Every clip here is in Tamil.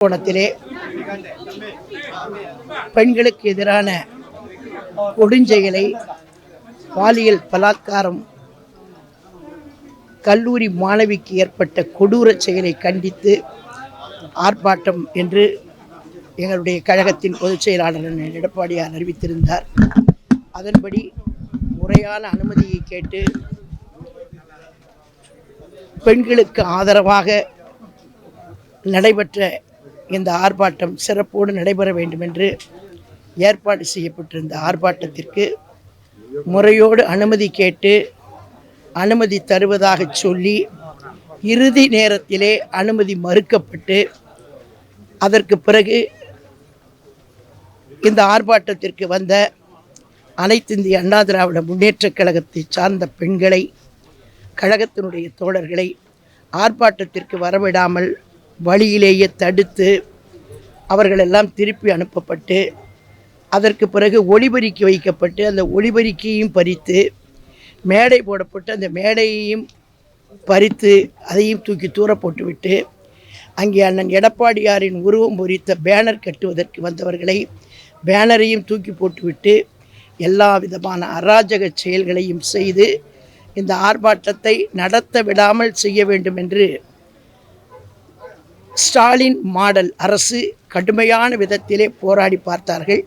கோணத்திலே பெண்களுக்கு எதிரான கொடுஞ்செயலை பாலியல் பலாத்காரம் கல்லூரி மாணவிக்கு ஏற்பட்ட கொடூர செயலை கண்டித்து ஆர்ப்பாட்டம் என்று எங்களுடைய கழகத்தின் பொதுச் செயலாளர் எடப்பாடியார் அறிவித்திருந்தார். அதன்படி முறையான அனுமதியை கேட்டு பெண்களுக்கு ஆதரவாக நடைபெற்ற இந்த ஆர்ப்பாட்டம் சிறப்போடு நடைபெற வேண்டும் என்று ஏற்பாடு செய்யப்பட்டிருந்த ஆர்ப்பாட்டத்திற்கு முறையோடு அனுமதி கேட்டு அனுமதி தருவதாக சொல்லி இறுதி நேரத்திலே அனுமதி மறுக்கப்பட்டு அதற்கு பிறகு இந்த ஆர்ப்பாட்டத்திற்கு வந்த அனைத்து இந்திய அண்ணா திராவிட முன்னேற்றக் கழகத்தை சார்ந்த பெண்களை கழகத்தினுடைய தோழர்களை ஆர்ப்பாட்டத்திற்கு வரவிடாமல் வழியிலேயே தடுத்து அவர்களெல்லாம் திருப்பி அனுப்பப்பட்டு அதற்கு பிறகு ஒளிபெருக்கி வைக்கப்பட்டு அந்த ஒளிபெருக்கியையும் பறித்து மேடை போடப்பட்டு அந்த மேடையையும் பறித்து அதையும் தூக்கி தூர போட்டுவிட்டு அங்கே அண்ணன் எடப்பாடியாரின் உருவம் பொறித்த பேனர் கட்டுவதற்கு வந்தவர்களை பேனரையும் தூக்கி போட்டுவிட்டு எல்லா விதமான அராஜக செயல்களையும் செய்து இந்த ஆர்ப்பாட்டத்தை நடத்த விடாமல் செய்ய வேண்டும் என்று ஸ்டாலின் மாடல் அரசு கடுமையான விதத்திலே போராடி பார்த்தார்கள்.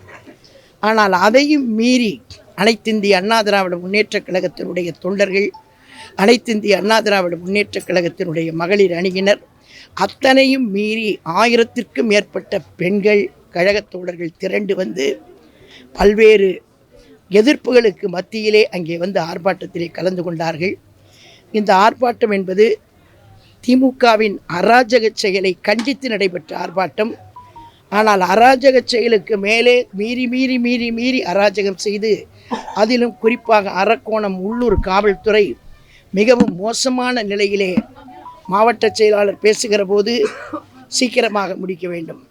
ஆனால் அதையும் மீறி அனைத்திந்திய அண்ணா திராவிட முன்னேற்றக் கழகத்தினுடைய தொண்டர்கள் அனைத்திந்திய அண்ணா திராவிட முன்னேற்றக் கழகத்தினுடைய மகளிர் அணியினர் அத்தனையும் மீறி ஆயிரத்திற்கும் மேற்பட்ட பெண்கள் கழகத் தோழர்கள் திரண்டு வந்து பல்வேறு எதிர்ப்புகளுக்கு மத்தியிலே அங்கே வந்து ஆர்ப்பாட்டத்திலே கலந்து கொண்டார்கள். இந்த ஆர்ப்பாட்டம் என்பது திமுகவின் அராஜக செயலை கண்டித்து நடைபெற்ற ஆர்ப்பாட்டம். ஆனால் அராஜக செயலுக்கு மேலே மீறி மீறி மீறி மீறி அராஜகம் செய்து அதிலும் குறிப்பாக அரக்கோணம் உள்ளூர் காவல்துறை மிகவும் மோசமான நிலையிலே மாவட்ட செயலாளர் பேசுகிற போது சீக்கிரமாக முடிக்க வேண்டும்.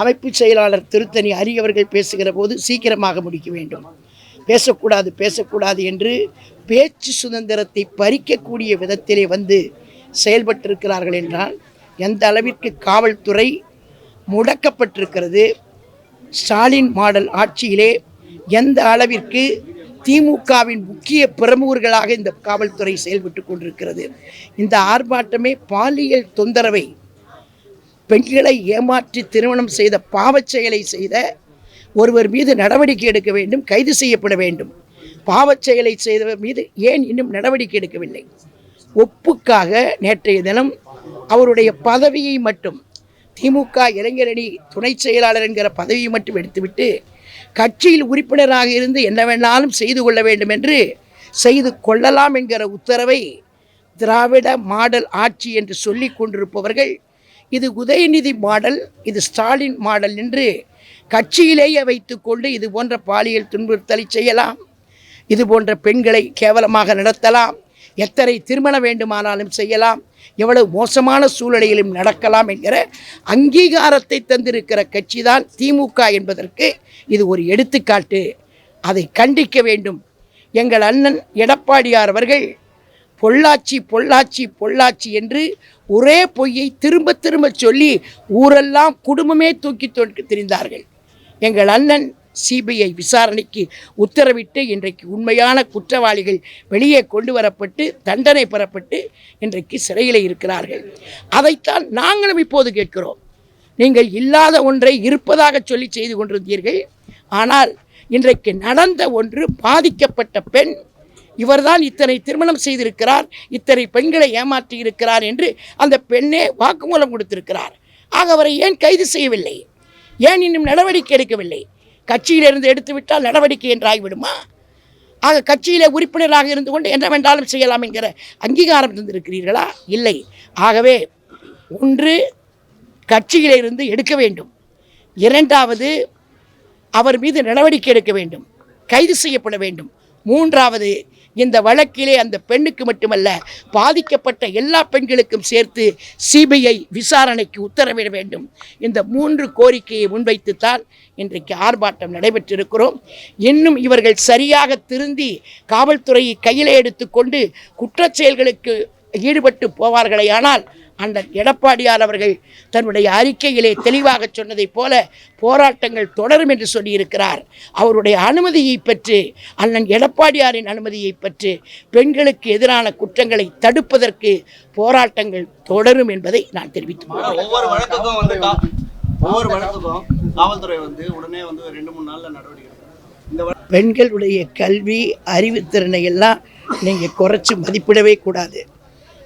அமைப்பு செயலாளர் திருத்தணி அரியவர்கள் பேசுகிற போது சீக்கிரமாக முடிக்க வேண்டும். பேசக்கூடாது பேசக்கூடாது என்று பேச்சு சுதந்திரத்தை பறிக்கக்கூடிய விதத்திலே வந்து செயல்பட்டிருக்கிறார்கள் என்றால் எந்த அளவிற்கு காவல்துறை முடக்கப்பட்டிருக்கிறது ஸ்டாலின் மாடல் ஆட்சியிலே எந்த அளவிற்கு திமுகவின் முக்கிய பிரமுகர்களாக இந்த காவல்துறை செயல்பட்டு கொண்டிருக்கிறது. இந்த ஆர்ப்பாட்டமே பாலியல் தொந்தரவை பெண்களை ஏமாற்றி திருமணம் செய்த பாவச் செயலை செய்த ஒருவர் மீது நடவடிக்கை எடுக்க வேண்டும் கைது செய்யப்பட வேண்டும். பாவச் செயலை செய்தவர் மீது ஏன் இன்னும் நடவடிக்கை எடுக்கவில்லை? ஒப்புக்காக நேற்றைய தினம் அவருடைய பதவியை மட்டும் திமுக இளைஞரணி துணை செயலாளர் என்கிற பதவியை மட்டும் எடுத்துவிட்டு கட்சியில் உறுப்பினராக இருந்து என்ன வேணாலும் செய்து கொள்ள வேண்டும் என்று செய்து கொள்ளலாம் என்கிற உத்தரவை திராவிட மாடல் ஆட்சி என்று சொல்லிக் கொண்டிருப்பவர்கள் இது உதயநிதி மாடல் இது ஸ்டாலின் மாடல் என்று கட்சியிலேயே வைத்துக்கொண்டு இது போன்ற பாலியல் துன்புறுத்தலை செய்யலாம் இது போன்ற பெண்களை கேவலமாக நடத்தலாம் எத்தனை திருமணம் வேண்டுமானாலும் செய்யலாம் எவ்வளவு மோசமான சூழ்நிலையிலும் நடக்கலாம் என்கிற அங்கீகாரத்தை தந்திருக்கிற கட்சி தான் திமுக என்பதற்கு இது ஒரு எடுத்துக்காட்டு. அதை கண்டிக்க வேண்டும். எங்கள் அண்ணன் எடப்பாடியார் அவர்கள் பொள்ளாச்சி பொள்ளாச்சி பொள்ளாச்சி என்று ஒரே பொய்யை திரும்ப திரும்ப சொல்லி ஊரெல்லாம் குடும்பமே தூக்கி தொட்டு திரிந்தார்கள். எங்கள் அண்ணன் சிபிஐ விசாரணைக்கு உத்தரவிட்டு இன்றைக்கு உண்மையான குற்றவாளிகள் வெளியே கொண்டு வரப்பட்டு தண்டனை பெறப்பட்டு இன்றைக்கு சிறையில் இருக்கிறார்கள். அதைத்தான் நாங்களும் இப்போது கேட்கிறோம். நீங்கள் இல்லாத ஒன்றை இருப்பதாக சொல்லி செய்து கொண்டிருந்தீர்கள். ஆனால் இன்றைக்கு நடந்த ஒன்று பாதிக்கப்பட்ட பெண். இவர்தான் இத்தனை திருமணம் செய்திருக்கிறார் இத்தனை பெண்களை ஏமாற்றி இருக்கிறார் என்று அந்த பெண்ணே வாக்குமூலம் கொடுத்திருக்கிறார். ஆக அவரை ஏன் கைது செய்யவில்லை? ஏன் இன்னும் நடவடிக்கை எடுக்கவில்லை? கட்சியிலிருந்து எடுத்துவிட்டால் நடவடிக்கை என்றாகிவிடுமா? ஆக கட்சியிலே உறுப்பினராக இருந்து கொண்டு என்ன வேண்டாலும் செய்யலாம் என்கிற அங்கீகாரம் தந்திருக்கிறீர்களா? இல்லை. ஆகவே ஒன்று கட்சியிலிருந்து எடுக்க வேண்டும். இரண்டாவது அவர் மீது நடவடிக்கை எடுக்க வேண்டும். கைது செய்யப்பட வேண்டும். மூன்றாவது இந்த வழக்கிலே அந்த பெண்ணுக்கு மட்டுமல்ல பாதிக்கப்பட்ட எல்லா பெண்களுக்கும் சேர்த்து சிபிஐ விசாரணைக்கு உத்தரவிட வேண்டும். இந்த மூன்று கோரிக்கையை முன்வைத்துத்தான் இன்றைக்கு ஆர்ப்பாட்டம் நடைபெற்றிருக்கிறோம். இன்னும் இவர்கள் சரியாக திருந்தி காவல்துறையை கையிலே எடுத்துக்கொண்டு குற்றச்செயல்களுக்கு ஈடுபட்டு போவார்களேயானால் அண்ணன் எடப்பாடியார் அவர்கள் தன்னுடைய அறிக்கையிலே தெளிவாக சொன்னதைப் போல போராட்டங்கள் தொடரும் என்று சொல்லியிருக்கிறார். அவருடைய அனுமதியை பெற்று அண்ணன் எடப்பாடியாரின் அனுமதியை பெற்று பெண்களுக்கு எதிரான குற்றங்களை தடுப்பதற்கு போராட்டங்கள் தொடரும் என்பதை நான் தெரிவித்துக் ஆனா ஒவ்வொரு வழக்குக்கும் வந்து ஒவ்வொரு வழக்குக்கும் காவல்துறை வந்து உடனே வந்து ரெண்டு மூணு நாள்ல நடவடிக்கை பெண்களுடைய கல்வி அறிவுத்திறனை எல்லாம் நீங்கள் குறைச்சி மதிப்பிடவே கூடாது.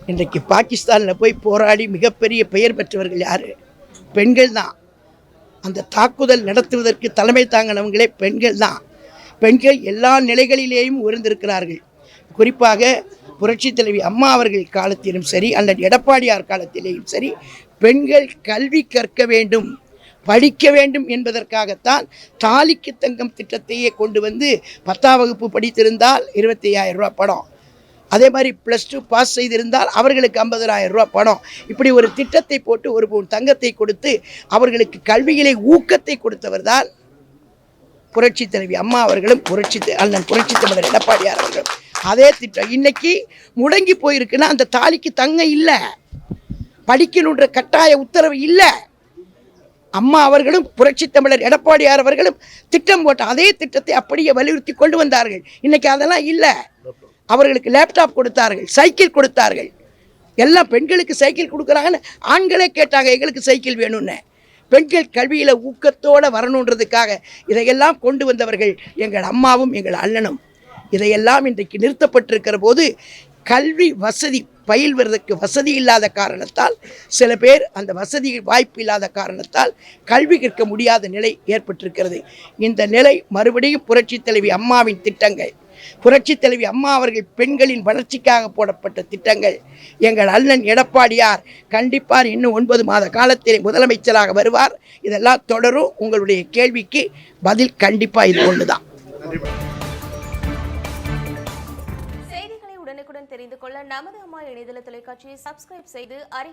இன்றைக்கு பாகிஸ்தானில் போய் போராடி மிகப்பெரிய பெயர் பெற்றவர்கள் யார்? பெண்கள் தான். அந்த தாக்குதல் நடத்துவதற்கு தலைமை தாங்கினவங்களே பெண்கள் தான். பெண்கள் எல்லா நிலைகளிலேயும் உயர்ந்திருக்கிறார்கள். குறிப்பாக புரட்சி தலைவி அம்மா அவர்கள் காலத்திலும் சரி அல்லது எடப்பாடியார் காலத்திலேயும் சரி பெண்கள் கல்வி கற்க வேண்டும் படிக்க வேண்டும் என்பதற்காகத்தான் தாலிக்கு தங்கம் திட்டத்தையே கொண்டு வந்து பத்தாம் வகுப்பு படித்திருந்தால் இருபத்தி ஐயாயிரம் ரூபா படம் அதே மாதிரி ப்ளஸ் டூ பாஸ் செய்திருந்தால் அவர்களுக்கு ஐம்பதனாயிரம் ரூபா பணம். இப்படி ஒரு திட்டத்தை போட்டு ஒரு பவுன் தங்கத்தை கொடுத்து அவர்களுக்கு கல்வியிலே ஊக்கத்தை கொடுத்தவர் தான் புரட்சி தலைவி அம்மா அவர்களும் புரட்சி அண்ணன் புரட்சி தமிழர் எடப்பாடியார் அவர்களும். அதே திட்டம். இன்னைக்கு முடங்கி போயிருக்குன்னா அந்த தாலிக்கு தங்க இல்லை. படிக்கணுன்ற கட்டாய உத்தரவு இல்லை. அம்மா அவர்களும் புரட்சி தமிழர் எடப்பாடியார் அவர்களும் திட்டம் போட்ட அதே திட்டத்தை அப்படியே வலியுறுத்தி கொண்டு வந்தார்கள். இன்னைக்கு அதெல்லாம் இல்லை. அவர்களுக்கு லேப்டாப் கொடுத்தார்கள் சைக்கிள் கொடுத்தார்கள். எல்லாம் பெண்களுக்கு சைக்கிள் கொடுக்குறாங்கன்னு ஆண்களே கேட்டாங்க எங்களுக்கு சைக்கிள் வேணும்னு. பெண்கள் கல்வியில் ஊக்கத்தோடு வரணுன்றதுக்காக இதையெல்லாம் கொண்டு வந்தவர்கள் எங்கள் அம்மாவும் எங்கள் அண்ணனும். இதையெல்லாம் இன்றைக்கு நிறுத்தப்பட்டிருக்கிற போது கல்வி வசதி பயில்வதற்கு வசதி இல்லாத காரணத்தால் சில பேர் அந்த வசதி வாய்ப்பு இல்லாத காரணத்தால் கல்வி கற்க முடியாத நிலை ஏற்பட்டிருக்கிறது. இந்த நிலை மறுபடியும் புரட்சித் தலைவி அம்மாவின் திட்டங்கள். புரட்சித் தலைவி அம்மா அவர்கள் பெண்களின் வளர்ச்சிக்காக போடப்பட்ட திட்டங்கள். எங்கள் அண்ணன் எடப்பாடியார் கண்டிப்பார் இன்னும் ஒன்பது மாத காலத்தில் முதலமைச்சராக வருவார். இதெல்லாம் தொடரும். உங்களுடைய கேள்விக்கு பதில் கண்டிப்பாக இது ஒன்று தான் செய்திகளை உடனுக்குடன் தெரிந்து கொள்ள நமது அம்மா இணையதள தொலைக்காட்சியை சப்ஸ்கிரைப் செய்து அருகில்